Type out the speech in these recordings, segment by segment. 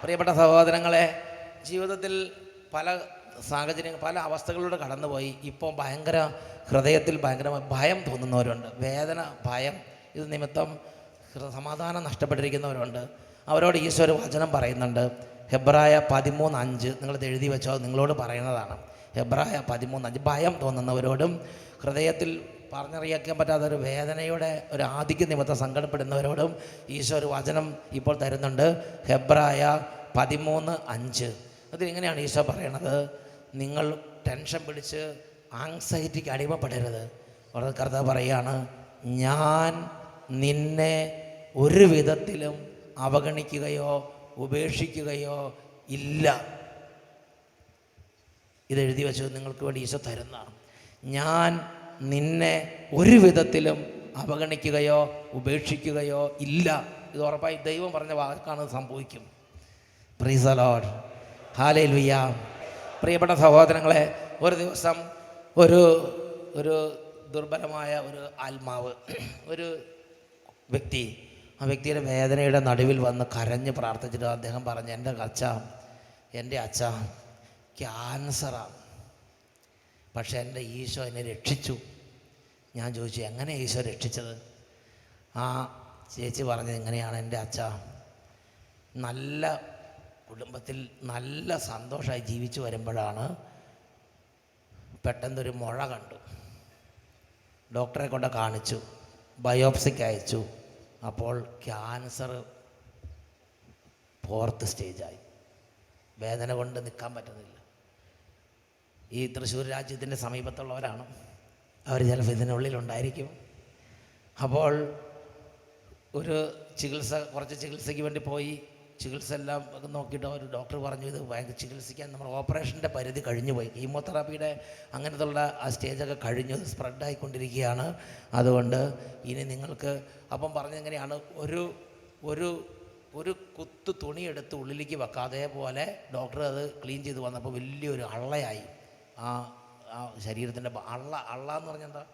പ്രിയപ്പെട്ട സഹോദരങ്ങളെ ജീവിതത്തിൽ പല സാഹചര്യങ്ങൾ പല അവസ്ഥകളിലൂടെ കടന്നുപോയി. ഇപ്പോൾ ഭയങ്കര ഹൃദയത്തിൽ ഭയങ്കര ഭയം തോന്നുന്നവരുണ്ട്. വേദന ഭയം ഇത് നിമിത്തം സമാധാനം നഷ്ടപ്പെട്ടിരിക്കുന്നവരുണ്ട്. അവരോട് ഈശ്വര വചനം പറയുന്നുണ്ട്. ഹെബ്രായ പതിമൂന്ന് അഞ്ച് നിങ്ങളത് എഴുതി വെച്ചോ നിങ്ങളോട് പറയുന്നതാണ്. ഹെബ്രായ പതിമൂന്ന് അഞ്ച് ഭയം തോന്നുന്നവരോടും ഹൃദയത്തിൽ പറഞ്ഞറിയിക്കാൻ പറ്റാത്ത ഒരു വേദനയുടെ ഒരു ആധിക്യ നിമിത്തം സങ്കടപ്പെടുന്നവരോടും ഈശോ ഒരു വചനം ഇപ്പോൾ തരുന്നുണ്ട്. ഹെബ്രായ പതിമൂന്ന് അഞ്ച്. അതിലിങ്ങനെയാണ് ഈശോ പറയണത്? നിങ്ങൾ ടെൻഷൻ പിടിച്ച് ആങ്സൈറ്റിക്ക് അടിമപ്പെടരുത്. അവിടെ കർത്താവ് പറയുകയാണ് ഞാൻ നിന്നെ ഒരു വിധത്തിലും അവഗണിക്കുകയോ ഉപേക്ഷിക്കുകയോ ഇല്ല. ഇത് എഴുതി വെച്ചത് നിങ്ങൾക്ക് വേണ്ടി ഈശോ തരുന്നതാണ്. ഞാൻ നിന്നെ ഒരു വിധത്തിലും അവഗണിക്കുകയോ ഉപേക്ഷിക്കുകയോ ഇല്ല. ഇത് ഉറപ്പായി ദൈവം പറഞ്ഞ വാക്കാണ് സംഭവിക്കും. പ്രീസലോഡ് ഹാലേ ലുയ്യ പ്രിയപ്പെട്ട സഹോദരങ്ങളെ ഒരു ദിവസം ഒരു ഒരു ദുർബലമായ ഒരു ആത്മാവ് ഒരു വ്യക്തി ആ വ്യക്തിയുടെ വേദനയുടെ നടുവിൽ വന്ന് കരഞ്ഞ് പ്രാർത്ഥിച്ചിട്ട് അദ്ദേഹം പറഞ്ഞു എന്റെ അച്ഛ എന്റെ അച്ഛ ക്യാൻസറാണ് പക്ഷെ എന്റെ ഈശോ എന്നെ രക്ഷിച്ചു. ഞാൻ ചോദിച്ചു എങ്ങനെ ഈശോ രക്ഷിച്ചത്? ആ ചേച്ചി പറഞ്ഞത് എങ്ങനെയാണ് എന്റെ അച്ഛ. നല്ല കുടുംബത്തിൽ നല്ല സന്തോഷമായി ജീവിച്ചു വരുമ്പോഴാണ് പെട്ടെന്നൊരു മുഴ കണ്ടു. ഡോക്ടറെ കൊണ്ട് കാണിച്ചു ബയോപ്സിക്ക് അയച്ചു. അപ്പോൾ ക്യാൻസർ ഫോർത്ത് സ്റ്റേജായി. വേദന കൊണ്ട് നിൽക്കാൻ പറ്റുന്നില്ല. ഈ തൃശ്ശൂർ രാജ്യത്തിന്റെ സമീപത്തുള്ളവരാണ്. അവർ ചിലപ്പോൾ ഇതിനുള്ളിലുണ്ടായിരിക്കും. അപ്പോൾ ഒരു ചികിത്സ കുറച്ച് ചികിത്സയ്ക്ക് വേണ്ടി പോയി. ചികിത്സ എല്ലാം നോക്കിയിട്ട് ഒരു ഡോക്ടർ പറഞ്ഞു ഇത് ഭയങ്കര ചികിത്സിക്കാൻ നമ്മൾ ഓപ്പറേഷന്റെ പരിധി കഴിഞ്ഞു പോയി. കീമോതെറാപ്പിയുടെ അങ്ങനത്തുള്ള ആ സ്റ്റേജൊക്കെ കഴിഞ്ഞു സ്പ്രെഡായിക്കൊണ്ടിരിക്കുകയാണ്. അതുകൊണ്ട് ഇനി നിങ്ങൾക്ക് അപ്പം പറഞ്ഞെങ്ങനെയാണ് ഒരു ഒരു ഒരു കുത്ത് തുണിയെടുത്ത് ഉള്ളിലേക്ക് വെക്കാതെ പോലെ ഡോക്ടർ അത് ക്ലീൻ ചെയ്ത് വന്നപ്പോൾ വലിയൊരു അള്ളയായി. ആ ആ ശരീരത്തിന്റെ അള്ള അള്ള എന്ന് പറഞ്ഞാൽ എന്താ?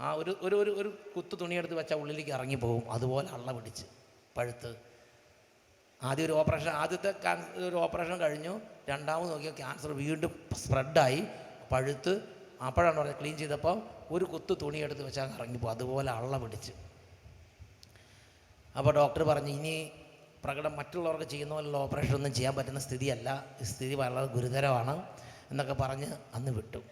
ആ ഒരു ഒരു ഒരു ഒരു കുത്തു തുണിയെടുത്ത് വെച്ചാൽ ഉള്ളിലേക്ക് ഇറങ്ങിപ്പോകും. അതുപോലെ അള്ള പിടിച്ച് പഴുത്ത്. ആദ്യം ഒരു ഓപ്പറേഷൻ ആദ്യത്തെ ക്യാൻസർ ഒരു ഓപ്പറേഷൻ കഴിഞ്ഞു. രണ്ടാമത് നോക്കിയാൽ ക്യാൻസർ വീണ്ടും സ്പ്രെഡായി പഴുത്ത്. അപ്പോഴാണ് പറഞ്ഞത് ക്ലീൻ ചെയ്തപ്പോൾ ഒരു കുത്തു തുണിയെടുത്ത് വെച്ചാൽ ഇറങ്ങിപ്പോകും. അതുപോലെ അള്ള പിടിച്ച്. അപ്പോൾ ഡോക്ടർ പറഞ്ഞു ഇനി പ്രകടം മറ്റുള്ളവർക്ക് ചെയ്യുന്ന പോലുള്ള ഓപ്പറേഷൻ ഒന്നും ചെയ്യാൻ പറ്റുന്ന സ്ഥിതിയല്ല. സ്ഥിതി വളരെ ഗുരുതരമാണ് എന്നൊക്കെ പറഞ്ഞ് അന്ന് വിട്ടു.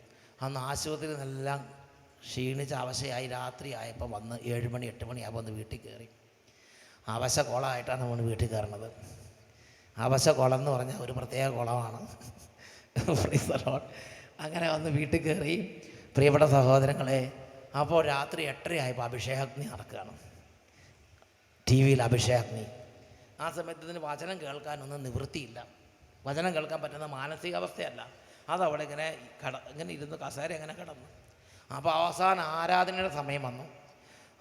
അന്ന് ആശുപത്രിയിൽ നിന്നെല്ലാം ക്ഷീണിച്ച് അവശയായി രാത്രി ആയപ്പോൾ വന്ന് ഏഴ് മണി എട്ട് മണിയാകുമ്പോൾ ഒന്ന് വീട്ടിൽ കയറി. അവശ കുളമായിട്ടാണ് നമ്മൾ വീട്ടിൽ കയറുന്നത് അവശ കുളം എന്ന് പറഞ്ഞാൽ ഒരു പ്രത്യേക കുളമാണ്. അങ്ങനെ വന്ന് വീട്ടിൽ കയറി. പ്രിയപ്പെട്ട സഹോദരങ്ങളെ അപ്പോൾ രാത്രി എട്ടരയായപ്പോൾ അഭിഷേകാഗ്നി നടക്കുകയാണ്. ടി വിയിൽ അഭിഷേകാഗ്നി. ആ സമയത്ത് ഇതിന് വചനം കേൾക്കാനൊന്നും നിവൃത്തിയില്ല. വചനം കേൾക്കാൻ പറ്റുന്ന മാനസികാവസ്ഥയല്ല. അതവിടെ ഇങ്ങനെ കട ഇങ്ങനെ ഇരുന്ന് കസേര ഇങ്ങനെ കിടന്നു. അപ്പോൾ അവസാനം ആരാധനയുടെ സമയം വന്നു.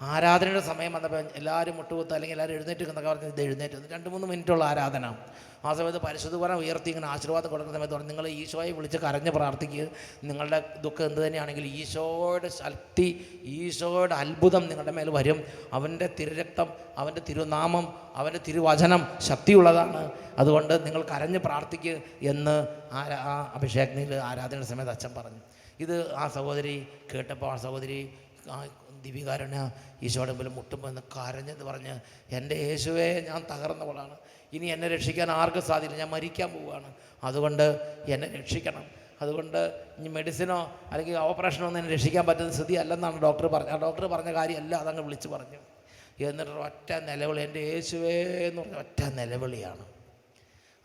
ആരാധനയുടെ സമയം വന്നപ്പോൾ എല്ലാവരും മുട്ടുകുത്ത് അല്ലെങ്കിൽ എല്ലാവരും എഴുന്നേറ്റ് എന്നൊക്കെ പറഞ്ഞ് ഇത് എഴുന്നേറ്റ്. രണ്ട് മൂന്ന് മിനിറ്റുള്ള ആരാധന. ആ സമയത്ത് പരിശുദ്ധ പരിശുദ്ധപരം ഉയർത്തി ഇങ്ങനെ ആശീർവാദം കൊടുക്കുന്ന സമയത്ത് പറഞ്ഞു നിങ്ങൾ ഈശോയെ വിളിച്ച് കരഞ്ഞ് പ്രാർത്ഥിക്കുക നിങ്ങളുടെ ദുഃഖം എന്ത് തന്നെയാണെങ്കിൽ ഈശോയുടെ ശക്തി ഈശോയുടെ അത്ഭുതം നിങ്ങളുടെ മേൽ വരും. അവന്റെ തിരുരക്തം അവന്റെ തിരുനാമം അവന്റെ തിരുവചനം ശക്തിയുള്ളതാണ്. അതുകൊണ്ട് നിങ്ങൾ കരഞ്ഞ് പ്രാർത്ഥിക്കുക എന്ന് ആ ആ അഭിഷേകനിൽ ആരാധനയുടെ സമയത്ത് അച്ഛൻ പറഞ്ഞു. ഇത് ആ സഹോദരി കേട്ടപ്പോൾ ആ സഹോദരി ദിവികാരന് ഈശോയുടെ മുമ്പിൽ മുട്ടുമ്പോൾ എന്ന് കരഞ്ഞെന്ന് പറഞ്ഞ് എന്റെ യേശുവേ ഞാൻ തകർന്നവളാണ്. ഇനി എന്നെ രക്ഷിക്കാൻ ആർക്കും സാധിക്കില്ല ഞാൻ മരിക്കാൻ പോവുകയാണ്. അതുകൊണ്ട് എന്നെ രക്ഷിക്കണം. അതുകൊണ്ട് ഇനി മെഡിസിനോ അല്ലെങ്കിൽ ഓപ്പറേഷനോ ഒന്നും എന്നെ രക്ഷിക്കാൻ പറ്റുന്ന സ്ഥിതി അല്ലെന്നാണ് ഡോക്ടർ പറഞ്ഞത്. ആ ഡോക്ടർ പറഞ്ഞ കാര്യമല്ല അതങ്ങ് വിളിച്ച് പറഞ്ഞു. എന്നിട്ട് ഒറ്റ നിലവിളി എന്റെ യേശുവേ എന്ന് പറഞ്ഞ ഒറ്റ നിലവിളിയാണ്.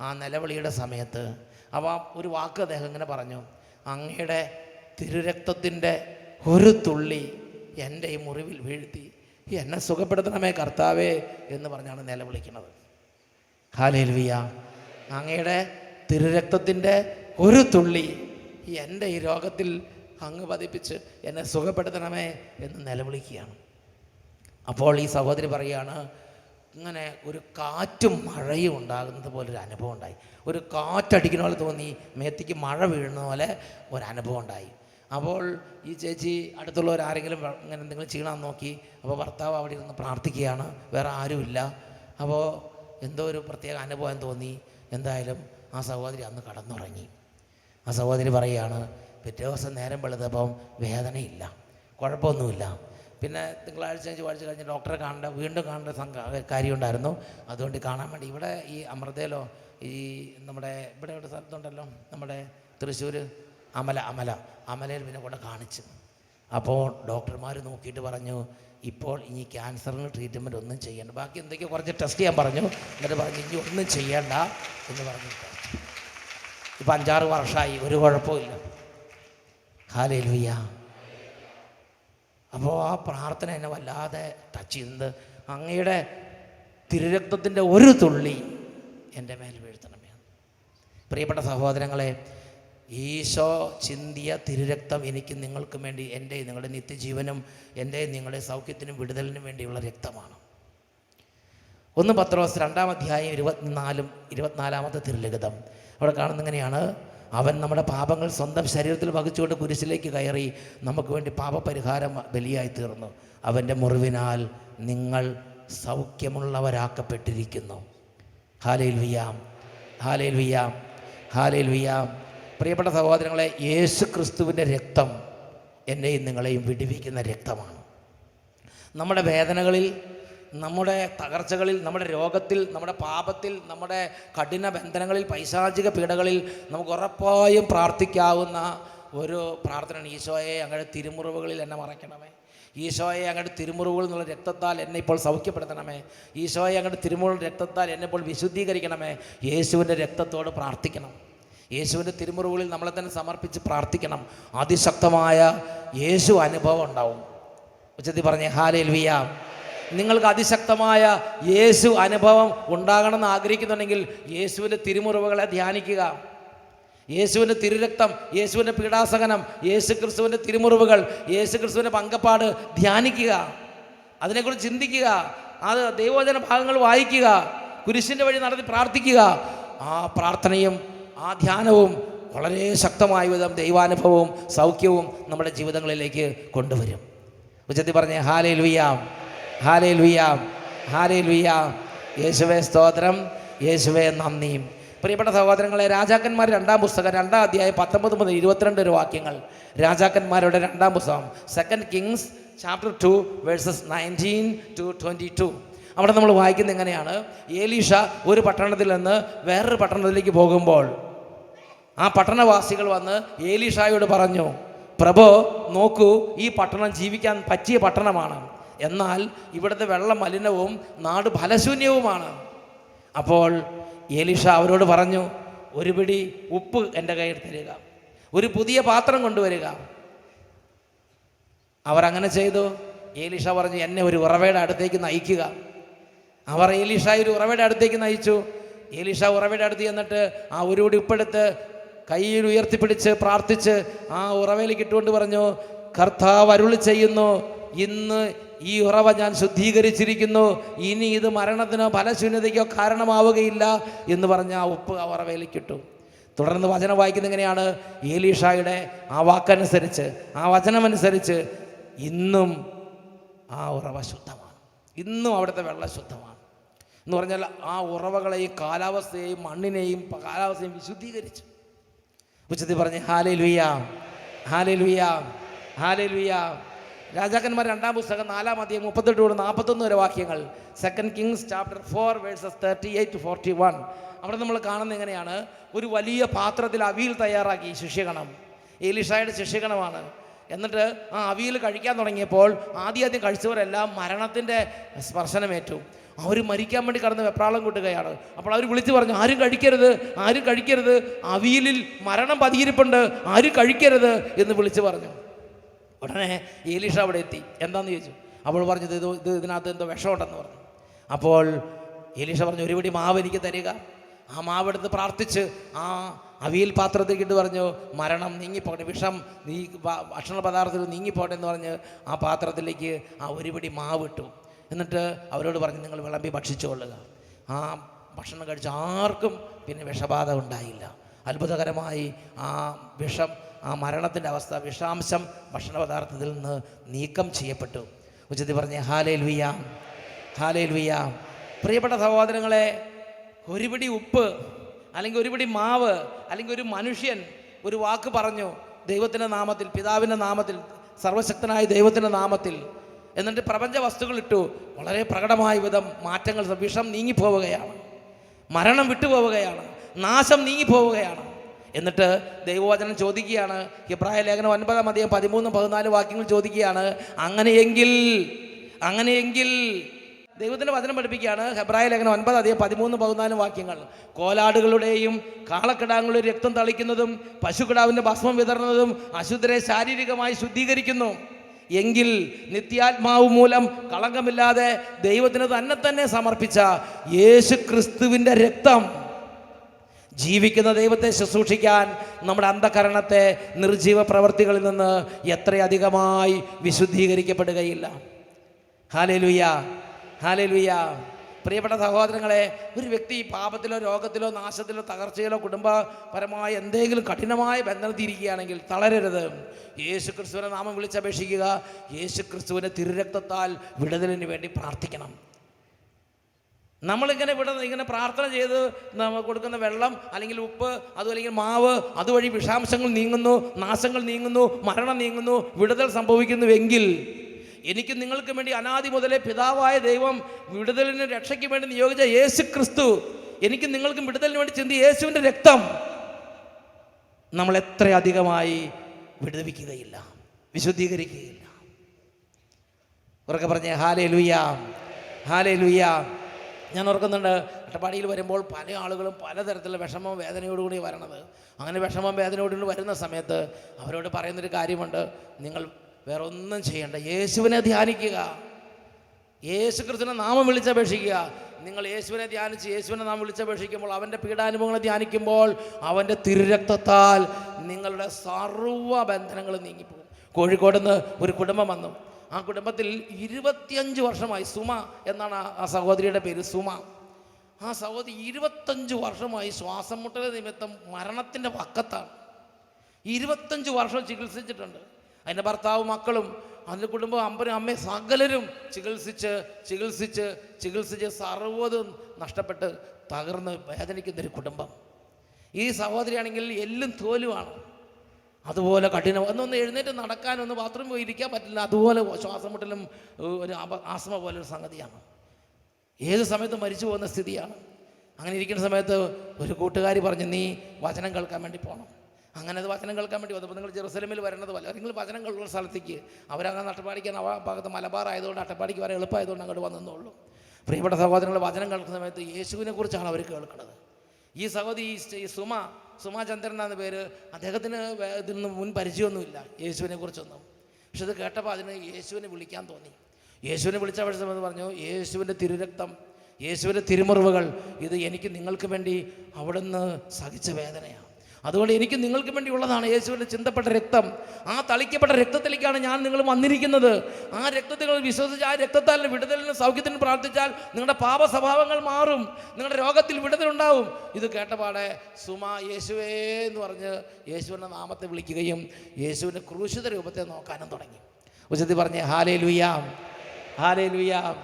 ആ നിലവിളിയുടെ സമയത്ത് അവ ഒരു വാക്ക് അദ്ദേഹം ഇങ്ങനെ പറഞ്ഞു. അങ്ങയുടെ തിരുരക്തത്തിന്റെ ഒരു തുള്ളി എന്റെ ഈ മുറിവിൽ വീഴ്ത്തി എന്നെ സുഖപ്പെടുത്തണമേ കർത്താവേ എന്ന് പറഞ്ഞാണ് നിലവിളിക്കുന്നത് ഹാലേൽവിയ അങ്ങയുടെ തിരുരക്തത്തിന്റെ ഒരു തുള്ളി എന്റെ ഈ രോഗത്തിൽ അങ്ങ് പതിപ്പിച്ച് എന്നെ സുഖപ്പെടുത്തണമേ എന്ന് നിലവിളിക്കുകയാണ് അപ്പോൾ ഈ സഹോദരി പറയുകയാണ് ഇങ്ങനെ ഒരു കാറ്റും മഴയും ഉണ്ടാകുന്നത് പോലെ ഒരു അനുഭവം ഉണ്ടായി. ഒരു കാറ്റടിക്കുന്ന പോലെ തോന്നി മേത്തിക്ക് മഴ വീഴുന്ന പോലെ ഒരു അനുഭവം ഉണ്ടായി. അപ്പോൾ ഈ ചേച്ചി അടുത്തുള്ളവർ ആരെങ്കിലും ഇങ്ങനെ എന്തെങ്കിലും ചെയ്യണമെന്ന് നോക്കി അപ്പോൾ ഭർത്താവ് അവിടെ ഇരുന്ന് പ്രാർത്ഥിക്കുകയാണ്. വേറെ ആരുമില്ല. അപ്പോൾ എന്തോ ഒരു പ്രത്യേക അനുഭവം തോന്നി. എന്തായാലും ആ സഹോദരി അന്ന് കടന്നുറങ്ങി. ആ സഹോദരി പറയുകയാണ് പിറ്റേ ദിവസം നേരം വെളുത്തപ്പം വേദനയില്ല. കുഴപ്പമൊന്നുമില്ല. പിന്നെ തിങ്കളാഴ്ച ചൊവ്വാഴ്ച കഴിഞ്ഞ് ഡോക്ടറെ കാണേണ്ട വീണ്ടും കാണേണ്ട കാര്യമുണ്ടായിരുന്നു. അതുകൊണ്ട് കാണാൻ വേണ്ടി ഇവിടെ ഈ അമൃതയിലോ ഈ നമ്മുടെ ഇവിടെ ഒരു സ്ഥലത്തുണ്ടല്ലോ നമ്മുടെ തൃശ്ശൂർ അമല അമല. അമലയിൽ പിന്നെ കൊണ്ട് കാണിച്ചു. അപ്പോൾ ഡോക്ടർമാർ നോക്കിയിട്ട് പറഞ്ഞു ഇപ്പോൾ ഇനി ക്യാൻസറിന് ട്രീറ്റ്മെന്റ് ഒന്നും ചെയ്യേണ്ട. ബാക്കി എന്തൊക്കെയോ കുറച്ച് ടെസ്റ്റ് ചെയ്യാൻ പറഞ്ഞു. എന്നിട്ട് പറഞ്ഞു ഇനി ഒന്നും ചെയ്യേണ്ട എന്ന് പറഞ്ഞു. ഇപ്പം അഞ്ചാറ് വർഷമായി. ഒരു കുഴപ്പമില്ല ഹാലേലുയ്യ അപ്പോൾ ആ പ്രാർത്ഥന എന്നെ വല്ലാതെ ടച്ച് ചെയ്യുന്നത്. അങ്ങയുടെ തിരുരക്തത്തിന്റെ ഒരു തുള്ളി എന്റെ മേൽ വീഴ്ത്തണമേ. പ്രിയപ്പെട്ട സഹോദരങ്ങളെ ഈശോ ചിന്തിയ തിരുരക്തം എനിക്ക് നിങ്ങൾക്കും വേണ്ടി എന്റെ നിങ്ങളുടെ നിത്യജീവനും എന്റെ നിങ്ങളുടെ സൗഖ്യത്തിനും വിടുതലിനും വേണ്ടിയുള്ള രക്തമാണ്. ഒന്ന് പത്രോസ് രണ്ടാം അധ്യായം ഇരുപത്തിനാലും ഇരുപത്തിനാലാമത്തെ തിരുലിഖിതം. അവിടെ കാണുന്ന ഇങ്ങനെയാണ് അവൻ നമ്മുടെ പാപങ്ങൾ സ്വന്തം ശരീരത്തിൽ വഹിച്ചുകൊണ്ട് കുരിശിലേക്ക് കയറി നമുക്ക് വേണ്ടി പാപപരിഹാരം ബലിയായി തീർന്നു. അവന്റെ മുറിവിനാൽ നിങ്ങൾ സൗഖ്യമുള്ളവരാക്കപ്പെട്ടിരിക്കുന്നു. ഹാലയിൽ വിയാം ഹാലയിൽ വിയാം ഹാലയിൽ വിയാം പ്രിയപ്പെട്ട സഹോദരങ്ങളെ യേശു ക്രിസ്തുവിന്റെ രക്തം എന്നെയും നിങ്ങളെയും വിടിവിക്കുന്ന രക്തമാണ്. നമ്മുടെ വേദനകളിൽ നമ്മുടെ തകർച്ചകളിൽ നമ്മുടെ രോഗത്തിൽ നമ്മുടെ പാപത്തിൽ നമ്മുടെ കഠിന ബന്ധനങ്ങളിൽ പൈശാചിക പീഡകളിൽ നമുക്ക് ഉറപ്പായും പ്രാർത്ഥിക്കാവുന്ന ഒരു പ്രാർത്ഥനയാണ്. ഈശോയെ അങ്ങയുടെ തിരുമുറിവുകളിൽ എന്നെ മറയ്ക്കണമേ. ഈശോയെ അങ്ങയുടെ തിരുമുറിവുകൾ എന്നുള്ള രക്തത്താൽ എന്നെ ഇപ്പോൾ സൗഖ്യപ്പെടുത്തണമേ. ഈശോയെ അങ്ങയുടെ തിരുമുറിവ് രക്തത്താൽ എന്നെ ഇപ്പോൾ വിശുദ്ധീകരിക്കണമേ. യേശുവിന്റെ രക്തത്തോട് പ്രാർത്ഥിക്കണം. യേശുവിന്റെ തിരുമുറിവുകളിൽ നമ്മളെ തന്നെ സമർപ്പിച്ച് പ്രാർത്ഥിക്കണം. അതിശക്തമായ യേശു അനുഭവം ഉണ്ടാവും. ഉച്ചത്തി പറഞ്ഞേ ഹാലയിൽ നിങ്ങൾക്ക് അതിശക്തമായ യേശു അനുഭവം ഉണ്ടാകണമെന്ന് ആഗ്രഹിക്കുന്നുണ്ടെങ്കിൽ യേശുവിന്റെ തിരുമുറിവുകളെ ധ്യാനിക്കുക. യേശുവിന്റെ തിരുരക്തം യേശുവിന്റെ പീഡാസകനം യേശു ക്രിസ്തുവിന്റെ തിരുമുറിവുകൾ യേശു ക്രിസ്തുവിന്റെ പങ്കപ്പാട് ധ്യാനിക്കുക. അതിനെക്കുറിച്ച് ചിന്തിക്കുക. അത് ദൈവവചന ഭാഗങ്ങൾ വായിക്കുക. കുരിശിന്റെ വഴി നടത്തി പ്രാർത്ഥിക്കുക. ആ പ്രാർത്ഥനയും ആ ധ്യാനവും വളരെ ശക്തമായ വിധം ദൈവാനുഭവവും സൗഖ്യവും നമ്മുടെ ജീവിതങ്ങളിലേക്ക് കൊണ്ടുവരും. ഉച്ചത്തി പറഞ്ഞേ ഹാലേ വിയാം ഹാലേ വിയാം ഹാലേ വിയാം യേശുവേ സ്തോത്രം യേശുവേ നന്ദിയും. പ്രിയപ്പെട്ട സഹോദരങ്ങളെ രാജാക്കന്മാർ രണ്ടാം പുസ്തകം രണ്ടാം അധ്യായം പത്തൊമ്പത് മുതൽ ഇരുപത്തിരണ്ട് ഒരു വാക്യങ്ങൾ. രാജാക്കന്മാരുടെ രണ്ടാം പുസ്തകം second kings chapter two verses nineteen to twenty two അവിടെ നമ്മൾ വായിക്കുന്നത് എങ്ങനെയാണ്? ഏലീഷ ഒരു പട്ടണത്തിൽ നിന്ന് വേറൊരു പട്ടണത്തിലേക്ക് പോകുമ്പോൾ ആ പട്ടണവാസികൾ വന്ന് ഏലീഷായോട് പറഞ്ഞു പ്രഭോ നോക്കൂ ഈ പട്ടണം ജീവിക്കാൻ പറ്റിയ പട്ടണമാണ്. എന്നാൽ ഇവിടുത്തെ വെള്ളം മലിനവും നാട് ഫലശൂന്യവുമാണ് അപ്പോൾ ഏലിഷ അവരോട് പറഞ്ഞു ഒരു പിടി ഉപ്പ് എന്റെ കയ്യിൽ തരിക. ഒരു പുതിയ പാത്രം കൊണ്ടുവരിക. അവരങ്ങനെ ചെയ്തു. ഏലിഷ പറഞ്ഞു എന്നെ ഒരു ഉറവയുടെ അടുത്തേക്ക് നയിക്കുക. അവർ ഏലിഷ ഒരു ഉറവയുടെ അടുത്തേക്ക് നയിച്ചു. ഏലിഷ ഉറവയുടെ അടുത്ത് ചെന്നിട്ട് ആ ഒരു കൂടി ഉപ്പെടുത്ത് കയ്യിൽ ഉയർത്തിപ്പിടിച്ച് പ്രാർത്ഥിച്ച് ആ ഉറവയിലേക്ക് ഇട്ടുകൊണ്ട് പറഞ്ഞു കർത്താവ് അരുളി ചെയ്യുന്നു ഇന്ന് ഈ ഉറവ ഞാൻ ശുദ്ധീകരിച്ചിരിക്കുന്നു. ഇനി ഇത് മരണത്തിനോ ഫലശൂന്യതയ്ക്കോ കാരണമാവുകയില്ല എന്ന് പറഞ്ഞ ആ ഉപ്പ് ആ ഉറവയിലേക്ക് ഇട്ടു. തുടർന്ന് വചനം വായിക്കുന്ന എങ്ങനെയാണ്? ഏലീഷായുടെ ആ വാക്കനുസരിച്ച് ആ വചനമനുസരിച്ച് ഇന്നും ആ ഉറവ ശുദ്ധമാണ്. ഇന്നും അവിടുത്തെ വെള്ളം ശുദ്ധമാണ്. എന്ന് പറഞ്ഞാൽ ആ ഉറവകളെയും കാലാവസ്ഥയെയും മണ്ണിനെയും കാലാവസ്ഥയും വിശുദ്ധീകരിച്ചു. ഉച്ചത്തിൽ പറഞ്ഞ് ഹാലേ ലുയാ ഹാലേ ലുയാ ഹാലേ ലുയാ രാജാക്കന്മാർ രണ്ടാം പുസ്തകം നാലാം അധ്യായം മുപ്പത്തെട്ട് തൊട്ട് നാൽപ്പത്തൊന്ന് വരെ വാക്യങ്ങൾ. Second kings chapter four verses thirty eight forty one അവിടെ നമ്മൾ കാണുന്നത് എങ്ങനെയാണ്? ഒരു വലിയ പാത്രത്തിൽ അവിയിൽ തയ്യാറാക്കി ശിഷ്യഗണം. ഏലിഷായുടെ ശിഷ്യഗണമാണ്. എന്നിട്ട് ആ അവിയിൽ കഴിക്കാൻ തുടങ്ങിയപ്പോൾ ആദ്യം ആദ്യം കഴിച്ചവരെല്ലാം മരണത്തിന്റെ സ്പർശനമേറ്റു. അവർ മരിക്കാൻ വേണ്ടി കടന്ന് വെപ്രാളം കൂട്ടുകയാണ്. അപ്പോൾ അവർ വിളിച്ചു പറഞ്ഞു ആരും കഴിക്കരുത് ആരും കഴിക്കരുത്. അവിയലിൽ മരണം പതിയിരിപ്പുണ്ട് ആരും കഴിക്കരുത് എന്ന് വിളിച്ചു പറഞ്ഞു. ഉടനെ ഏലീഷ അവിടെ എത്തി. എന്താന്ന് ചോദിച്ചു? അവൾ പറഞ്ഞത് ഇത് ഇത് ഇതിനകത്ത് എന്തോ വിഷമുണ്ടെന്ന് പറഞ്ഞു. അപ്പോൾ ഏലീഷ പറഞ്ഞു ഒരുപടി മാവ് എനിക്ക് തരിക. ആ മാവ് എടുത്ത് പ്രാർത്ഥിച്ച് ആ അവിയൽ പാത്രത്തിൽ ഇട്ട് പറഞ്ഞു മരണം നീങ്ങിപ്പോട്ടെ വിഷം നീ ഭക്ഷണ പദാർത്ഥത്തിൽ നീങ്ങിപ്പോട്ടെ എന്ന് പറഞ്ഞ് ആ പാത്രത്തിലേക്ക് ആ ഒരുപടി മാവിട്ടു. എന്നിട്ട് അവരോട് പറഞ്ഞ് നിങ്ങൾ വിളമ്പി ഭക്ഷിച്ചുകൊള്ളുക. ആ ഭക്ഷണം കഴിച്ച ആർക്കും പിന്നെ വിഷബാധ ഉണ്ടായില്ല. അത്ഭുതകരമായി ആ വിഷം ആ മരണത്തിന്റെ അവസ്ഥ വിഷാംശം ഭക്ഷണ പദാർത്ഥത്തിൽ നിന്ന് നീക്കം ചെയ്യപ്പെട്ടു. ഉച്ചത്തിൽ പറഞ്ഞ് ഹാലയിൽ വിയാം ഹാലയിൽ വിയാം പ്രിയപ്പെട്ട സഹോദരങ്ങളെ ഒരുപിടി ഉപ്പ് അല്ലെങ്കിൽ ഒരുപിടി മാവ് അല്ലെങ്കിൽ ഒരു മനുഷ്യൻ ഒരു വാക്ക് പറഞ്ഞു ദൈവത്തിന്റെ നാമത്തിൽ പിതാവിന്റെ നാമത്തിൽ സർവശക്തനായ ദൈവത്തിന്റെ നാമത്തിൽ എന്നിട്ട് പ്രപഞ്ച വസ്തുക്കൾ ഇട്ടു വളരെ പ്രകടമായ വിധം മാറ്റങ്ങൾ വിഷം നീങ്ങിപ്പോവുകയാണ്. മരണം വിട്ടുപോവുകയാണ്. നാശം നീങ്ങിപ്പോവുകയാണ്. എന്നിട്ട് ദൈവവചനം ചോദിക്കുകയാണ്. ഹിബ്രായ ലേഖനം ഒൻപതാം അധികം പതിമൂന്നും പതിനാല് വാക്യങ്ങൾ ചോദിക്കുകയാണ്. അങ്ങനെയെങ്കിൽ അങ്ങനെയെങ്കിൽ ദൈവത്തിന്റെ വചനം പഠിപ്പിക്കുകയാണ് ഹെബ്രായ ലേഖനം ഒൻപത് അധികം പതിമൂന്ന് പതിനാല് വാക്യങ്ങൾ. കോലാടുകളുടെയും കാളക്കിടാങ്ങളുടെ രക്തം തളിക്കുന്നതും പശുക്കിടാവിന്റെ ഭസ്മം വിതറുന്നതും അശുദ്ധരെ ശാരീരികമായി ശുദ്ധീകരിക്കുന്നു. എങ്കിൽ നിത്യാത്മാവ് മൂലം കളങ്കമില്ലാതെ ദൈവത്തിന് തന്നെ തന്നെ സമർപ്പിച്ച യേശു ക്രിസ്തുവിന്റെ രക്തം ജീവിക്കുന്ന ദൈവത്തെ ശുശ്രൂഷിക്കാൻ നമ്മുടെ അന്ധകരണത്തെ നിർജീവ പ്രവൃത്തികളിൽ നിന്ന് എത്രയധികമായി വിശുദ്ധീകരിക്കപ്പെടുകയില്ല. ഹാലേ ലുയ്യ ഹാലേ ലുയ്യ പ്രിയപ്പെട്ട സഹോദരങ്ങളെ ഒരു വ്യക്തി പാപത്തിലോ രോഗത്തിലോ നാശത്തിലോ തകർച്ചയിലോ കുടുംബപരമായ എന്തെങ്കിലും കഠിനമായ ബന്ധനത്തിരിക്കുകയാണെങ്കിൽ തളരരുത്. യേശു ക്രിസ്തുവിനെ നാമം വിളിച്ചപേക്ഷിക്കുക. യേശു ക്രിസ്തുവിനെ തിരുരക്തത്താൽ വിടുതലിന് വേണ്ടി പ്രാർത്ഥിക്കണം. നമ്മളിങ്ങനെ ഇവിടെ ഇങ്ങനെ പ്രാർത്ഥന ചെയ്ത് കൊടുക്കുന്ന വെള്ളം അല്ലെങ്കിൽ ഉപ്പ് അതുമല്ലെങ്കിൽ മാവ് അതുവഴി വിഷാംശങ്ങൾ നീങ്ങുന്നു നാശങ്ങൾ നീങ്ങുന്നു മരണം നീങ്ങുന്നു വിടുതൽ സംഭവിക്കുന്നുവെങ്കിൽ എനിക്ക് നിങ്ങൾക്ക് വേണ്ടി അനാദി മുതലേ പിതാവായ ദൈവം വിടുതലിന് രക്ഷയ്ക്ക് വേണ്ടി നിയോഗിച്ച യേശു ക്രിസ്തു എനിക്ക് നിങ്ങൾക്കും വിടുതലിന് വേണ്ടി ചിന്തി യേശുവിന്റെ രക്തം നമ്മൾ എത്ര അധികമായി വിടുവിക്കുകയില്ല വിശുദ്ധീകരിക്കുകയില്ല. ഉറക്കെ പറഞ്ഞേ ഹാലേ ലുയ്യ ഹാലേ ലുയ്യ ഞാൻ ഓർക്കുന്നുണ്ട് അട്ടപ്പാടിയിൽ വരുമ്പോൾ പല ആളുകളും പലതരത്തിലുള്ള വിഷമവും വേദനയോടുകൂടി വരണത്. അങ്ങനെ വിഷമം വേദനയോടുകൂടി വരുന്ന സമയത്ത് അവരോട് പറയുന്നൊരു കാര്യമുണ്ട് നിങ്ങൾ വേറെ ഒന്നും ചെയ്യണ്ട. യേശുവിനെ ധ്യാനിക്കുക. യേശു ക്രിസ്തുവിനെ നാമം വിളിച്ചപേക്ഷിക്കുക നിങ്ങൾ യേശുവിനെ ധ്യാനിച്ച് യേശുവിനെ നാം വിളിച്ചപേക്ഷിക്കുമ്പോൾ അവന്റെ പീഡാനുഭവങ്ങളെ ധ്യാനിക്കുമ്പോൾ അവന്റെ തിരുരക്തത്താൽ നിങ്ങളുടെ സർവ ബന്ധനങ്ങൾ നീങ്ങിപ്പോകും. കോഴിക്കോട് നിന്ന് ഒരു കുടുംബം വന്നു. ആ കുടുംബത്തിൽ ഇരുപത്തിയഞ്ച് വർഷമായി സുമ എന്നാണ് ആ- ആ സഹോദരിയുടെ പേര് സുമ. ആ സഹോദരി ഇരുപത്തഞ്ച് വർഷമായി ശ്വാസം മുട്ടൽ നിമിത്തം മരണത്തിന്റെ പക്കത്താണ്. ഇരുപത്തഞ്ച് വർഷം ചികിത്സിച്ചിട്ടുണ്ട്. അതിന്റെ ഭർത്താവ് മക്കളും അതിന്റെ കുടുംബം അമ്പനും അമ്മയും സകലരും ചികിത്സിച്ച് ചികിത്സിച്ച് ചികിത്സിച്ച് സർവതും നഷ്ടപ്പെട്ട് തകർന്ന് വേദനിക്കുന്നൊരു കുടുംബം. ഈ സഹോദരിയാണെങ്കിൽ എല്ലും തോലുമാണ്. അതുപോലെ കഠിന ഒന്നൊന്ന് എഴുന്നേറ്റ് നടക്കാനൊന്ന് ബാത്റൂമിൽ പോയി ഇരിക്കാൻ പറ്റില്ല. അതുപോലെ ശ്വാസം മുട്ടലും ഒരു ആസ്മ പോലെ ഒരു സംഗതിയാണ്. ഏത് സമയത്തും മരിച്ചു പോകുന്ന സ്ഥിതിയാണ്. അങ്ങനെ ഇരിക്കുന്ന സമയത്ത് ഒരു കൂട്ടുകാരി പറഞ്ഞു നീ വചനം കേൾക്കാൻ വേണ്ടി പോകണം അങ്ങനെ അത് വചനം കേൾക്കാൻ വേണ്ടി വന്നപ്പോൾ നിങ്ങൾ ജെറുസലമിൽ വരണത് പോലെ നിങ്ങൾ വചനം കേൾക്കുന്ന സ്ഥലത്തേക്ക്. അവരങ്ങനെ അട്ടപ്പാടിക്കാൻ ആ ഭാഗത്ത് മലബാർ ആയതുകൊണ്ട് അട്ടപ്പാടിക്ക് വരെ എളുപ്പമായതുകൊണ്ട് അങ്ങോട്ട് വന്നെന്നുള്ളൂ പ്രിയപ്പെട്ട സഹോദരങ്ങൾ വചനം കേൾക്കുന്ന സമയത്ത് യേശുവിനെ കുറിച്ചാണ് അവർ കേൾക്കുന്നത്. ഈ സഹോദരി ഈ സുമ സുമാചന്ദ്രൻ എന്ന പേര് അദ്ദേഹത്തിന് ഇതിൽ നിന്ന് മുൻ പരിചയമൊന്നുമില്ല യേശുവിനെ കുറിച്ചൊന്നും. പക്ഷെ ഇത് കേട്ടപ്പോൾ അതിന് യേശുവിനെ വിളിക്കാൻ തോന്നി. യേശുവിനെ വിളിച്ച പക്ഷേ പറഞ്ഞു യേശുവിന്റെ തിരുരക്തം യേശുവിന്റെ തിരുമുറിവുകൾ ഇത് എനിക്ക് നിങ്ങൾക്ക് വേണ്ടി അവിടുന്ന് സഹിച്ച വേദനയാണ്. അതുകൊണ്ട് എനിക്ക് നിങ്ങൾക്ക് വേണ്ടിയുള്ളതാണ് യേശുവിന്റെ ചിന്തപ്പെട്ട രക്തം. ആ തളിക്കപ്പെട്ട രക്തത്തിലേക്കാണ് ഞാൻ നിങ്ങൾ വന്നിരിക്കുന്നത്. ആ രക്തത്തിൽ വിശ്വസിച്ച് ആ രക്തത്താൽ വിടുതലിന് സൗഖ്യത്തിന് പ്രാർത്ഥിച്ചാൽ നിങ്ങളുടെ പാപ സ്വഭാവങ്ങൾ മാറും. നിങ്ങളുടെ രോഗത്തിൽ വിടുതലുണ്ടാവും ഇത് കേട്ടപാടെ സുമ യേശുവേ എന്ന് പറഞ്ഞ് യേശുവിന്റെ നാമത്തെ വിളിക്കുകയും യേശുവിന്റെ ക്രൂശിത രൂപത്തെ നോക്കാനും തുടങ്ങി. ഉച്ചത്തിൽ പറഞ്ഞ് ഹാലേ ലുയാം ഹാലേ ലുയാം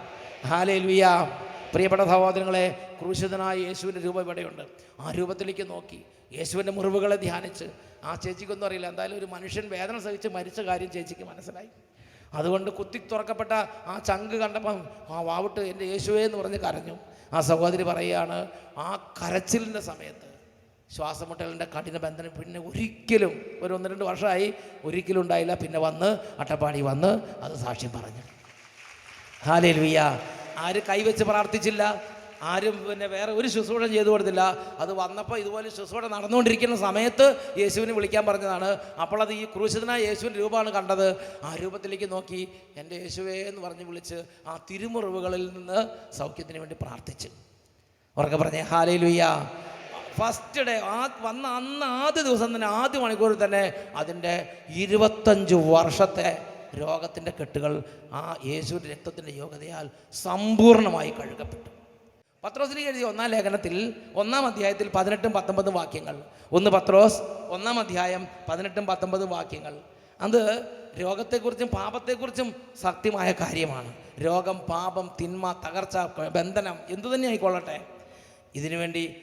ഹാലേ ലുയ്യാം പ്രിയപ്പെട്ട സഹോദരങ്ങളെ ക്രൂശിതനായ യേശുവിന്റെ രൂപം ഇവിടെയുണ്ട്. ആ രൂപത്തിലേക്ക് നോക്കി. യേശുവിന്റെ മുറിവുകളെ ധ്യാനിച്ച്. ആ ചേച്ചിക്കൊന്നും അറിയില്ല. എന്തായാലും ഒരു മനുഷ്യൻ വേദന സഹിച്ച് മരിച്ച കാര്യം ചേച്ചിക്ക് മനസ്സിലായി. അതുകൊണ്ട് കുത്തി തുറക്കപ്പെട്ട ആ ചങ്ക് കണ്ടപ്പം ആ വാവിട്ട് എന്റെ യേശുവേ എന്ന് പറഞ്ഞ് കരഞ്ഞു. ആ സഹോദരി പറയുകയാണ് ആ കരച്ചിലിന്റെ സമയത്ത് ശ്വാസമുട്ടലിന്റെ കഠിന ബന്ധനം പിന്നെ ഒരിക്കലും ഒരു ഒന്ന് രണ്ട് വർഷമായി ഒരിക്കലും ഉണ്ടായില്ല. പിന്നെ വന്ന് അട്ടപ്പാടി വന്ന് അത് സാക്ഷ്യം പറഞ്ഞു. ഹാലേ ലുയ്യ ആരും കൈവച്ച് പ്രാർത്ഥിച്ചില്ല? ആരും പിന്നെ വേറെ ഒരു ശുശ്രൂഷ ചെയ്തു കൊടുത്തില്ല. അത് വന്നപ്പോൾ ഇതുപോലെ ശുശ്രൂഷ നടന്നുകൊണ്ടിരിക്കുന്ന സമയത്ത് യേശുവിനെ വിളിക്കാൻ പറഞ്ഞതാണ്. അപ്പോൾ ഈ ക്രൂശിതനായ യേശുവിന്റെ രൂപമാണ് കണ്ടത്. ആ രൂപത്തിലേക്ക് നോക്കി. എന്റെ യേശുവേ എന്ന് പറഞ്ഞ് വിളിച്ച് ആ തിരുമുറിവുകളിൽ നിന്ന് സൗഖ്യത്തിന് വേണ്ടി പ്രാർത്ഥിച്ചു. ഉറക്കെ പറഞ്ഞേ ഹാലേ ലുയ്യ ഫസ്റ്റ് ഡേ ആ വന്ന അന്ന് ആദ്യ ദിവസം തന്നെ ആദ്യ മണിക്കൂറിൽ തന്നെ അതിന്റെ ഇരുപത്തഞ്ച് വർഷത്തെ രോഗത്തിന്റെ കെട്ടുകൾ ആ യേശുവിന്റെ രക്തത്തിന്റെ യോഗ്യതയാൽ സമ്പൂർണമായി കഴുകപ്പെട്ടു. പത്രോസിലേക്ക് എഴുതിയ ഒന്നാം ലേഖനത്തിൽ ഒന്നാം അധ്യായത്തിൽ പതിനെട്ടും പത്തൊമ്പതും വാക്യങ്ങൾ. ഒന്ന് പത്രോസ് ഒന്നാം അധ്യായം പതിനെട്ടും പത്തൊമ്പതും വാക്യങ്ങൾ. അത് രോഗത്തെക്കുറിച്ചും പാപത്തെക്കുറിച്ചും സത്യമായ കാര്യമാണ്. രോഗം പാപം തിന്മ തകർച്ച ബന്ധനം എന്തു തന്നെ ആയിക്കൊള്ളട്ടെ. ഇതിനുവേണ്ടി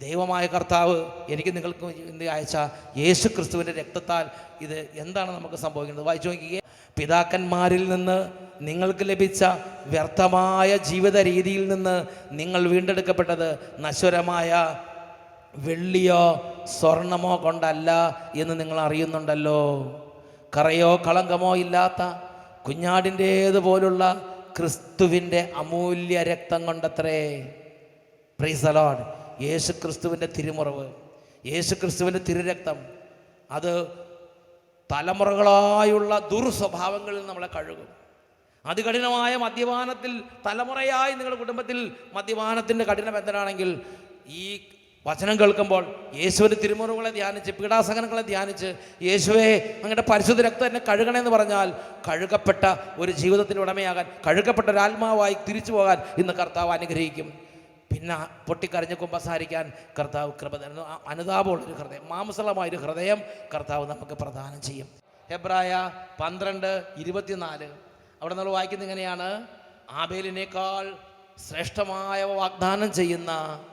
ദൈവമായ കർത്താവ് എനിക്ക് നിങ്ങൾക്ക് അയച്ച യേശു ക്രിസ്തുവിന്റെ രക്തത്താൽ ഇത് എന്താണ് നമുക്ക് സംഭവിക്കുന്നത്? വായിച്ചു നോക്കിയേ പിതാക്കന്മാരിൽ നിന്ന് നിങ്ങൾക്ക് ലഭിച്ച വ്യർത്ഥമായ ജീവിത രീതിയിൽ നിന്ന് നിങ്ങൾ വീണ്ടെടുക്കപ്പെട്ടത് നശ്വരമായ വെള്ളിയോ സ്വർണമോ കൊണ്ടല്ല എന്ന് നിങ്ങൾ അറിയുന്നുണ്ടല്ലോ. കറയോ കളങ്കമോ ഇല്ലാത്ത കുഞ്ഞാടിന്റേതുപോലുള്ള ക്രിസ്തുവിന്റെ അമൂല്യ രക്തം കൊണ്ടത്രേ. പ്രീസലോഡ് യേശു ക്രിസ്തുവിന്റെ തിരുമുറവ് യേശു ക്രിസ്തുവിന്റെ തിരുരക്തം അത് തലമുറകളായുള്ള ദുർസ്വഭാവങ്ങളിൽ നമ്മളെ കഴുകും. അതികഠിനമായ മദ്യപാനത്തിൽ തലമുറയായി നിങ്ങളുടെ കുടുംബത്തിൽ മദ്യപാനത്തിന്റെ കഠിന ബന്ധനാണെങ്കിൽ ഈ വചനം കേൾക്കുമ്പോൾ യേശുവിന്റെ തിരുമുറകളെ ധ്യാനിച്ച് പീഡാസഹനങ്ങളെ ധ്യാനിച്ച് യേശുവെ അങ്ങയുടെ പരിശുദ്ധ രക്തം എന്നെ കഴുകണമെന്ന് പറഞ്ഞാൽ കഴുകപ്പെട്ട ഒരു ജീവിതത്തിന്റെ ഉടമയാകാൻ കഴുകപ്പെട്ട ഒരു ആത്മാവായി തിരിച്ചു പോകാൻ ഇന്ന് കർത്താവ് അനുഗ്രഹിക്കും. പിന്നെ പൊട്ടിക്കരഞ്ഞ് കുമ്പസാരിക്കാൻ കർത്താവ് കൃപ തരുന്നു. അനുതാപമുള്ളൊരു ഹൃദയം മാംസളമായൊരു ഹൃദയം കർത്താവ് നമുക്ക് പ്രദാനം ചെയ്യും. ഹെബ്രായ പന്ത്രണ്ട് ഇരുപത്തിനാല്. അവിടെ നമ്മൾ വായിക്കുന്നത് ഇങ്ങനെയാണ്. ആബേലിനേക്കാൾ ശ്രേഷ്ഠമായ വാഗ്ദാനം ചെയ്യുന്ന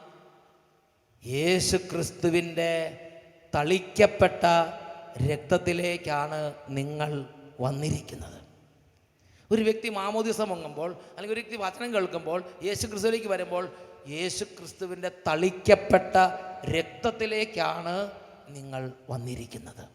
യേശു ക്രിസ്തുവിന്റെ തളിക്കപ്പെട്ട രക്തത്തിലേക്കാണ് നിങ്ങൾ വന്നിരിക്കുന്നത്. ഒരു വ്യക്തി മാമോദിസം മുങ്ങുമ്പോൾ അല്ലെങ്കിൽ ഒരു വ്യക്തി വചനം കേൾക്കുമ്പോൾ യേശു ക്രിസ്തുവിലേക്ക് വരുമ്പോൾ യേശു ക്രിസ്തുവിന്റെ തളിക്കപ്പെട്ട രക്തത്തിലേക്കാണ് നിങ്ങൾ വന്നിരിക്കുന്നത്.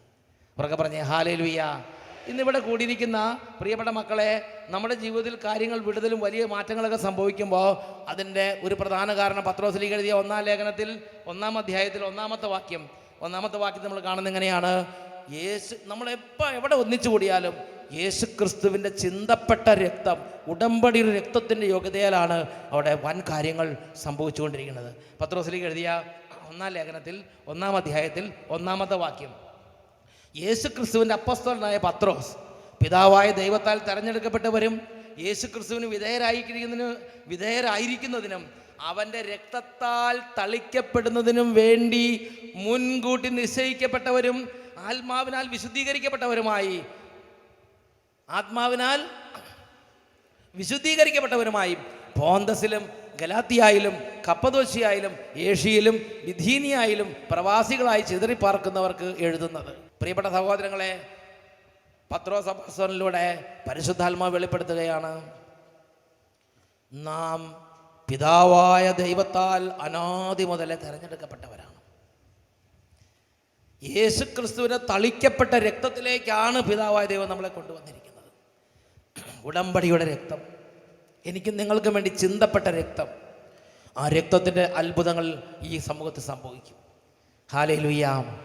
ഉറക്കെ പറഞ്ഞേ ഹാലേ ലുയ്യ ഇന്നിവിടെ കൂടിയിരിക്കുന്ന പ്രിയപ്പെട്ട മക്കളെ നമ്മുടെ ജീവിതത്തിൽ കാര്യങ്ങൾ വിടുതലും വലിയ മാറ്റങ്ങളൊക്കെ സംഭവിക്കുമ്പോൾ അതിന്റെ ഒരു പ്രധാന കാരണം പത്രോസിലേക്ക് എഴുതിയ ഒന്നാം ലേഖനത്തിൽ ഒന്നാം അധ്യായത്തിൽ ഒന്നാമത്തെ വാക്യം. ഒന്നാമത്തെ വാക്യം നമ്മൾ കാണുന്നത് എങ്ങനെയാണ്? യേശു നമ്മളെപ്പോൾ എവിടെ ഒന്നിച്ചു കൂടിയാലും യേശു ക്രിസ്തുവിന്റെ ചിന്തപ്പെട്ട രക്തം ഉടമ്പടിയുടെ രക്തത്തിന്റെ യോഗ്യതയാലാണ് അവിടെ വൻ കാര്യങ്ങൾ സംഭവിച്ചുകൊണ്ടിരിക്കുന്നത്. പത്രോസിലേക്ക് എഴുതിയ ഒന്നാം ലേഖനത്തിൽ ഒന്നാം അധ്യായത്തിൽ ഒന്നാമത്തെ വാക്യം. യേശു ക്രിസ്തുവിന്റെ അപ്പസ്തോലനായ പത്രോസ് പിതാവായ ദൈവത്താൽ തെരഞ്ഞെടുക്കപ്പെട്ടവരും യേശു ക്രിസ്തുവിന് വിധേയരായിരിക്കുന്നതിന് വിധേയരായിരിക്കുന്നതിനും അവന്റെ രക്തത്താൽ തളിക്കപ്പെടുന്നതിനും വേണ്ടി മുൻകൂട്ടി നിശ്ചയിക്കപ്പെട്ടവരും ആത്മാവിനാൽ വിശുദ്ധീകരിക്കപ്പെട്ടവരുമായി ആത്മാവിനാൽ വിശുദ്ധീകരിക്കപ്പെട്ടവരുമായി പോന്തസിലും ഗലാത്തിയായാലും കപ്പദോശിയായാലും ഏഷ്യയിലും വിധീനിയായാലും പ്രവാസികളായി ചിതറിപ്പാർക്കുന്നവർക്ക് എഴുതുന്നത്. പ്രിയപ്പെട്ട സഹോദരങ്ങളെ പത്രോ സഭാസനിലൂടെ പരിശുദ്ധാത്മാവ് വെളിപ്പെടുത്തുകയാണ്. നാം പിതാവായ ദൈവത്താൽ അനാദി മുതലേ തിരഞ്ഞെടുക്കപ്പെട്ടവരാണ്. യേശു ക്രിസ്തുവിനെ തളിക്കപ്പെട്ട രക്തത്തിലേക്കാണ് പിതാവായ ദൈവം നമ്മളെ കൊണ്ടുവന്നിരിക്കുന്നത്. ഉടമ്പടിയുടെ രക്തം. എനിക്കും നിങ്ങൾക്കും വേണ്ടി ചിന്തപ്പെട്ട രക്തം. ആ രക്തത്തിന്റെ അത്ഭുതങ്ങൾ ഈ സമൂഹത്തിൽ സംഭവിക്കും. ഹാലേ ലുയാം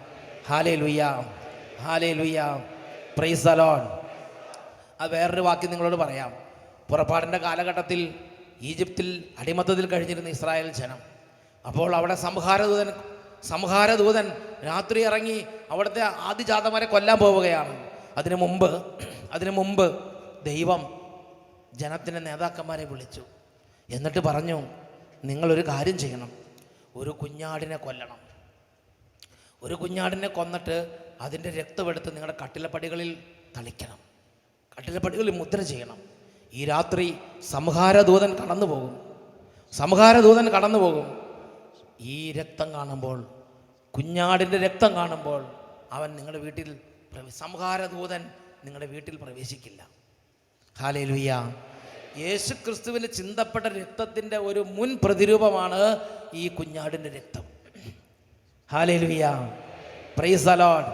ഹാലേ ലുയാം ഹാലേ ലുയാം പ്രൈസ് അലോൺ ആ വേറൊരു വാക്യം നിങ്ങളോട് പറയാം. പുറപ്പാടിന്റെ കാലഘട്ടത്തിൽ ഈജിപ്തിൽ അടിമത്തത്തിൽ കഴിഞ്ഞിരുന്ന ഇസ്രായേൽ ജനം. അപ്പോൾ അവിടെ സംഹാരദൂതൻ സംഹാരദൂതൻ രാത്രി ഇറങ്ങി അവിടുത്തെ ആദിജാതമാരെ കൊല്ലാൻ പോവുകയാണ്. അതിനു മുമ്പ് അതിനു മുമ്പ് ദൈവം ജനത്തിന്റെ നേതാക്കന്മാരെ വിളിച്ചു. എന്നിട്ട് പറഞ്ഞു നിങ്ങളൊരു കാര്യം ചെയ്യണം. ഒരു കുഞ്ഞാടിനെ കൊല്ലണം. ഒരു കുഞ്ഞാടിനെ കൊന്നിട്ട് അതിന്റെ രക്തമെടുത്ത് നിങ്ങളുടെ കട്ടിലപ്പടികളിൽ തളിക്കണം. കട്ടിലപ്പടികളിൽ മുദ്ര ചെയ്യണം. ഈ രാത്രി സംഹാരദൂതൻ കടന്നു പോകും. സംഹാരദൂതൻ കടന്നു പോകും. ഈ രക്തം കാണുമ്പോൾ കുഞ്ഞാടിന്റെ രക്തം കാണുമ്പോൾ അവൻ നിങ്ങളുടെ വീട്ടിൽ സംഹാരദൂതൻ നിങ്ങളുടെ വീട്ടിൽ പ്രവേശിക്കില്ല. ഹാലേ ലുയ്യ യേശു ക്രിസ്തുവിന് ചിന്തപ്പെട്ട രക്തത്തിന്റെ ഒരു മുൻ പ്രതിരൂപമാണ് ഈ കുഞ്ഞാടിന്റെ രക്തം. ഹാലേ ലുയ്യ പ്രൈസ് അലോഡ്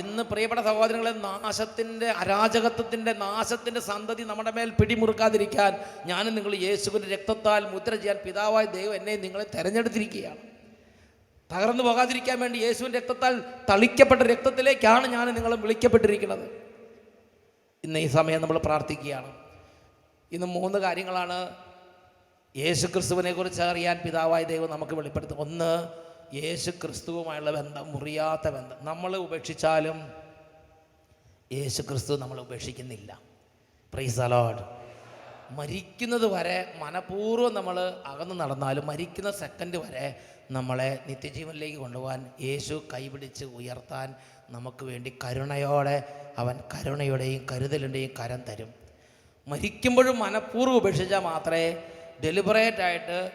ഇന്ന് പ്രിയപ്പെട്ട സഹോദരങ്ങളെ നാശത്തിന്റെ അരാജകത്വത്തിന്റെ നാശത്തിന്റെ സന്തതി നമ്മുടെ മേൽ പിടിമുറുക്കാതിരിക്കാൻ ഞാനും നിങ്ങൾ യേശുവിന്റെ രക്തത്താൽ മുദ്ര ചെയ്യാൻ പിതാവായ ദൈവം എന്നെ നിങ്ങളെ തെരഞ്ഞെടുത്തിരിക്കുകയാണ്. തകർന്നു പോകാതിരിക്കാൻ വേണ്ടി യേശുവിന്റെ രക്തത്താൽ തളിക്കപ്പെട്ട രക്തത്തിലേക്കാണ് ഞാൻ നിങ്ങളെ വിളിക്കപ്പെട്ടിരിക്കുന്നത്. ഇന്ന് ഈ സമയം നമ്മൾ പ്രാർത്ഥിക്കുകയാണ്. ഇന്ന് മൂന്ന് കാര്യങ്ങളാണ് യേശു ക്രിസ്തുവിനെ കുറിച്ച് അറിയാൻ പിതാവായ ദൈവം നമുക്ക് വെളിപ്പെടുത്തും. ഒന്ന് യേശു ക്രിസ്തുവുമായുള്ള ബന്ധം മുറിയാത്ത ബന്ധം. നമ്മൾ ഉപേക്ഷിച്ചാലും യേശു ക്രിസ്തു നമ്മൾ ഉപേക്ഷിക്കുന്നില്ല പ്രൈസ് അലോഡ് മരിക്കുന്നത് വരെ മനപൂർവം നമ്മൾ അകന്ന് നടന്നാലും മരിക്കുന്ന സെക്കൻഡ് വരെ നമ്മളെ നിത്യജീവനിലേക്ക് കൊണ്ടുപോകാൻ യേശു കൈപിടിച്ച് ഉയർത്താൻ നമുക്ക് വേണ്ടി കരുണയോടെ അവൻ കരുണയുടെയും കരുതലിന്റെയും കരം തരും. മരിക്കുമ്പോഴും മനഃപൂർവം ഉപേക്ഷിച്ചാൽ മാത്രമേ ഡെലിബറേറ്റ് ആയിട്ട്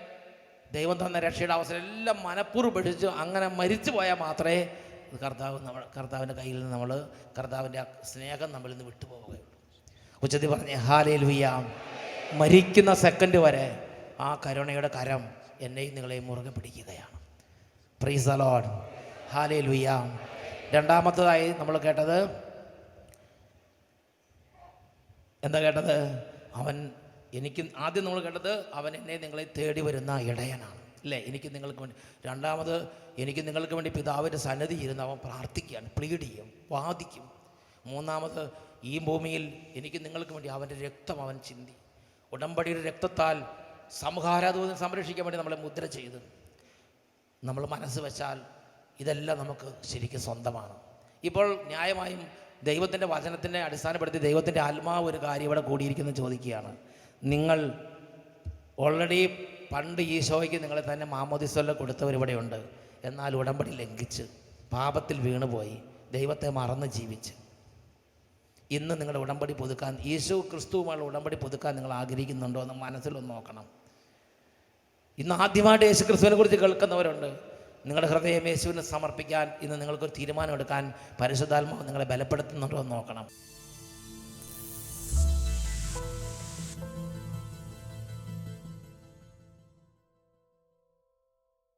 ദൈവം തന്ന രക്ഷയുടെ അവസരം എല്ലാം മനഃപൂർവം ഉപേക്ഷിച്ച് അങ്ങനെ മരിച്ചു പോയാൽ മാത്രമേ കർത്താവ് നമ്മൾ കർത്താവിന്റെ കയ്യിൽ നിന്ന് നമ്മൾ കർത്താവിന്റെ സ്നേഹം നമ്മളിൽ നിന്ന് വിട്ടുപോവുകയുള്ളൂ. ഉച്ചത്തിൽ പറഞ്ഞ് ഹാലയിൽ വിയാം മരിക്കുന്ന സെക്കൻഡ് വരെ ആ കരുണയുടെ കരം എന്നെയും നിങ്ങളെയും മുറുകെ പിടിക്കുകയാണ്. പ്രീസ് അലോഡ് ഹാലയിൽ ലുയ്യ രണ്ടാമത്തതായി നമ്മൾ കേട്ടത് എന്താ കേട്ടത്? അവൻ എനിക്ക് ആദ്യം നമ്മൾ കേട്ടത് അവൻ എന്നെ നിങ്ങളെ തേടി വരുന്ന ഇടയനാണ്. അല്ലേ എനിക്ക് നിങ്ങൾക്ക് വേണ്ടി രണ്ടാമത് എനിക്ക് നിങ്ങൾക്ക് വേണ്ടി പിതാവിന്റെ സന്നദ്ധി ഇരുന്ന് അവൻ പ്രാർത്ഥിക്കുകയാണ് പ്ലീഡ് ചെയ്യും വാദിക്കും. മൂന്നാമത് ഈ ഭൂമിയിൽ എനിക്ക് നിങ്ങൾക്ക് വേണ്ടി അവന്റെ രക്തം അവൻ ചിന്തി. ഉടമ്പടിയുടെ രക്തത്താൽ സമൂഹാരാധൂതം സംരക്ഷിക്കാൻ വേണ്ടി നമ്മളെ മുദ്ര ചെയ്ത് നമ്മൾ മനസ്സ് വെച്ചാൽ ഇതെല്ലാം നമുക്ക് ശരിക്കും സ്വന്തമാണ്. ഇപ്പോൾ ന്യായമായും ദൈവത്തിന്റെ വചനത്തിനെ അടിസ്ഥാനപ്പെടുത്തി ദൈവത്തിന്റെ ആത്മാവ് ഒരു കാര്യം ഇവിടെ കൂടിയിരിക്കുന്നു ചോദിക്കുകയാണ്. നിങ്ങൾ ഓൾറെഡി പണ്ട് ഈശോയ്ക്ക് നിങ്ങളെ തന്നെ മാമോദിസ്വല്ല കൊടുത്തവരിവിടെയുണ്ട് എന്നാൽ ഉടമ്പടി ലംഘിച്ച് പാപത്തിൽ വീണുപോയി ദൈവത്തെ മറന്ന് ജീവിച്ച്. ഇന്ന് നിങ്ങളുടെ ഉടമ്പടി പുതുക്കാൻ യേശു ക്രിസ്തുവുമായുള്ള ഉടമ്പടി പുതുക്കാൻ നിങ്ങൾ ആഗ്രഹിക്കുന്നുണ്ടോ എന്ന് മനസ്സിലൊന്ന് നോക്കണം. ഇന്ന് ആദ്യമായിട്ട് യേശു ക്രിസ്തുവിനെ കുറിച്ച് കേൾക്കുന്നവരുണ്ട്. നിങ്ങളുടെ ഹൃദയം യേശുവിന് സമർപ്പിക്കാൻ ഇന്ന് നിങ്ങൾക്കൊരു തീരുമാനമെടുക്കാൻ പരിശുദ്ധാത്മാവ് നിങ്ങളെ ബലപ്പെടുത്തുന്നുണ്ടോ എന്ന് നോക്കണം.